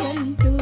అంటూ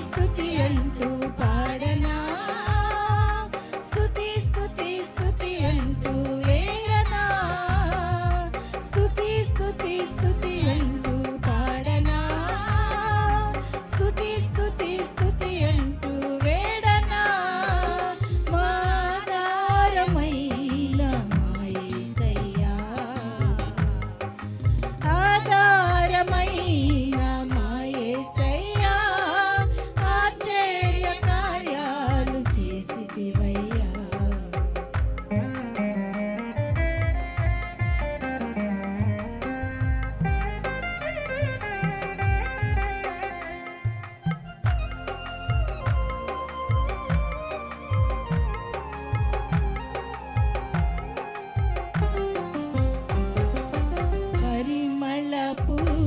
స్థుతి అంటూ పాడనా? స్థుతి స్థుతి స్థుతి అంటూ వేడనా స్థుతి స్థుతి స్థుతి అంటూ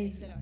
Praise the